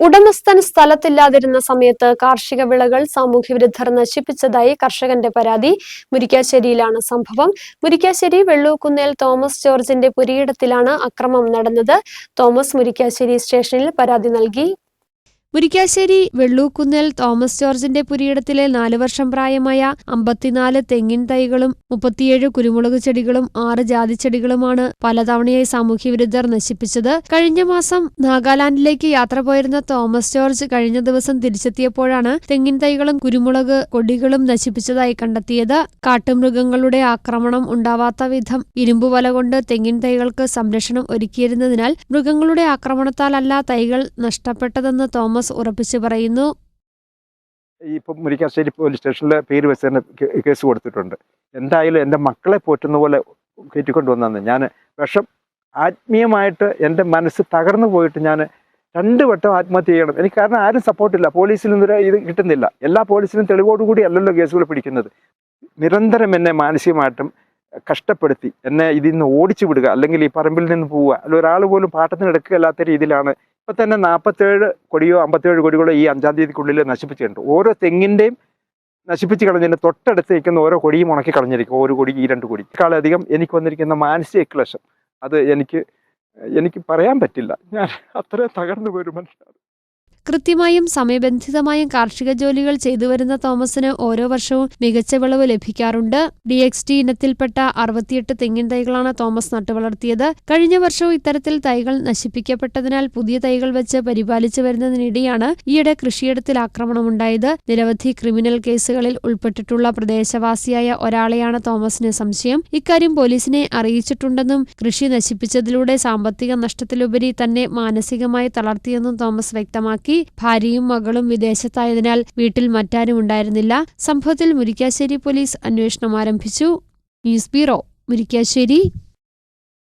ഉടമസ്ഥൻ സ്ഥലത്തില്ലാതിരുന്ന സമയത്ത് കാർഷിക വിളകൾ സാമൂഹ്യവിരുദ്ധർ നശിപ്പിച്ചതായി കർഷകന്റെ പരാതി മുരിക്കാശ്ശേരിയിലാണ് സംഭവം. മുരിക്കാശ്ശേരി വെള്ളൂക്കുന്നേൽ തോമസ് ജോർജിന്റെ പുരിയിടത്തിലാണ് അക്രമം നടന്നത്. തോമസ് മുരിക്കാശ്ശേരി സ്റ്റേഷനിൽ പരാതി നൽകി. മുരിക്കാശ്ശേരി വെള്ളൂക്കുന്നേൽ തോമസ് ജോർജിന്റെ പുരിയിടത്തിലെ നാലു വർഷം പ്രായമായ അമ്പത്തിനാല് തെങ്ങിൻ തൈകളും മുപ്പത്തിയേഴ് കുരുമുളക് ചെടികളും ആറ് ജാതിച്ചെടികളുമാണ് പലതവണയായി സാമൂഹ്യവിരുദ്ധർ നശിപ്പിച്ചത്. കഴിഞ്ഞ മാസം നാഗാലാൻഡിലേക്ക് യാത്ര പോയിരുന്ന തോമസ് ജോർജ് കഴിഞ്ഞ ദിവസം തിരിച്ചെത്തിയപ്പോഴാണ് തെങ്ങിൻ തൈകളും കുരുമുളക് കൊടികളും നശിപ്പിച്ചതായി കണ്ടെത്തിയത്. കാട്ടുമൃഗങ്ങളുടെ ആക്രമണം ഉണ്ടാവാത്ത വിധം ഇരുമ്പുവല കൊണ്ട് തെങ്ങിൻ തൈകൾക്ക് സംരക്ഷണം ഒരുക്കിയിരുന്നതിനാൽ മൃഗങ്ങളുടെ ആക്രമണത്താലല്ല തൈകൾ നഷ്ടപ്പെട്ടതെന്ന് തോമസ് ഉറപ്പിച്ചു പറയുന്നു. ഈ ഇപ്പം മുരിക്കാശ്ശേരി പോലീസ് സ്റ്റേഷനിലെ പേര് വെച്ച് തന്നെ കേസ് കൊടുത്തിട്ടുണ്ട്. എന്തായാലും എന്റെ മക്കളെ പോറ്റുന്ന പോലെ കയറ്റിക്കൊണ്ട് വന്നതെന്ന് ഞാൻ വിഷം ആത്മീയമായിട്ട് എന്റെ മനസ്സ് തകർന്നു പോയിട്ട് ഞാൻ രണ്ട് വട്ടം ആത്മഹത്യ ചെയ്യണം. എനിക്ക് കാരണം ആരും സപ്പോർട്ടില്ല പോലീസിൽ നിന്നൊരു ഇത് കിട്ടുന്നില്ല. എല്ലാ പോലീസിനും തെളിവോടുകൂടി അല്ലല്ലോ കേസുകൾ പിടിക്കുന്നത്. നിരന്തരം എന്നെ മാനസികമായിട്ടും കഷ്ടപ്പെടുത്തി എന്നെ ഇതിൽ നിന്ന് ഓടിച്ചു വിടുക അല്ലെങ്കിൽ ഈ പറമ്പിൽ നിന്ന് പോവുക അല്ല ഒരാൾ പോലും പാട്ടത്തിന് എടുക്കുകയല്ലാത്ത രീതിയിലാണ് ഇപ്പം തന്നെ നാൽപ്പത്തേഴ് കൊടിയോ അമ്പത്തേഴ് കൊടികളോ ഈ അഞ്ചാം തീയതിക്കുള്ളിൽ നശിപ്പിച്ചിട്ടുണ്ട്. ഓരോ തെങ്ങിന്റെയും നശിപ്പിച്ച് കളഞ്ഞതിന് തൊട്ടടുത്ത് നിൽക്കുന്ന ഓരോ കൊടിയും ഉണക്കി കളഞ്ഞിരിക്കും. ഓരോ കൊടി ഈ രണ്ട് കൊടി. കാളധികം എനിക്ക് വന്നിരിക്കുന്ന മാനസിക ക്ലേശം. അത് എനിക്ക് എനിക്ക് പറയാൻ പറ്റില്ല. ഞാൻ അത്രയും തകർന്നു പോയൊരു മനുഷ്യനാണ്. കൃത്യമായും സമയബന്ധിതമായും കാർഷിക ജോലികൾ ചെയ്തു വരുന്ന തോമസിന് ഓരോ വർഷവും മികച്ച വിളവ് ലഭിക്കാറുണ്ട്. ഡി എക്സ് ടി ഇനത്തിൽപ്പെട്ട അറുപത്തിയെട്ട് തെങ്ങിൻ തൈകളാണ് തോമസ് നട്ടുവളർത്തിയത്. കഴിഞ്ഞ വർഷവും ഇത്തരത്തിൽ തൈകൾ നശിപ്പിക്കപ്പെട്ടതിനാൽ പുതിയ തൈകൾ വെച്ച് പരിപാലിച്ചു വരുന്നതിനിടെയാണ് ഈയിടെ കൃഷിയിടത്തിൽ ആക്രമണമുണ്ടായത്. നിരവധി ക്രിമിനൽ കേസുകളിൽ ഉൾപ്പെട്ടിട്ടുള്ള പ്രദേശവാസിയായ ഒരാളെയാണ് തോമസിന് സംശയം. ഇക്കാര്യം പോലീസിനെ അറിയിച്ചിട്ടുണ്ടെന്നും കൃഷി നശിപ്പിച്ചതിലൂടെ സാമ്പത്തിക നഷ്ടത്തിലുപരി തന്നെ മാനസികമായി തളർത്തിയെന്നും തോമസ് വ്യക്തമാക്കി. ഭാര്യയും മകളും വിദേശത്തായതിനാൽ വീട്ടിൽ മറ്റാരും ഉണ്ടായിരുന്നില്ല. സംഭവത്തിൽ മുരിക്കാശ്ശേരി പോലീസ് അന്വേഷണം ആരംഭിച്ചു. News bureau Murikkassery.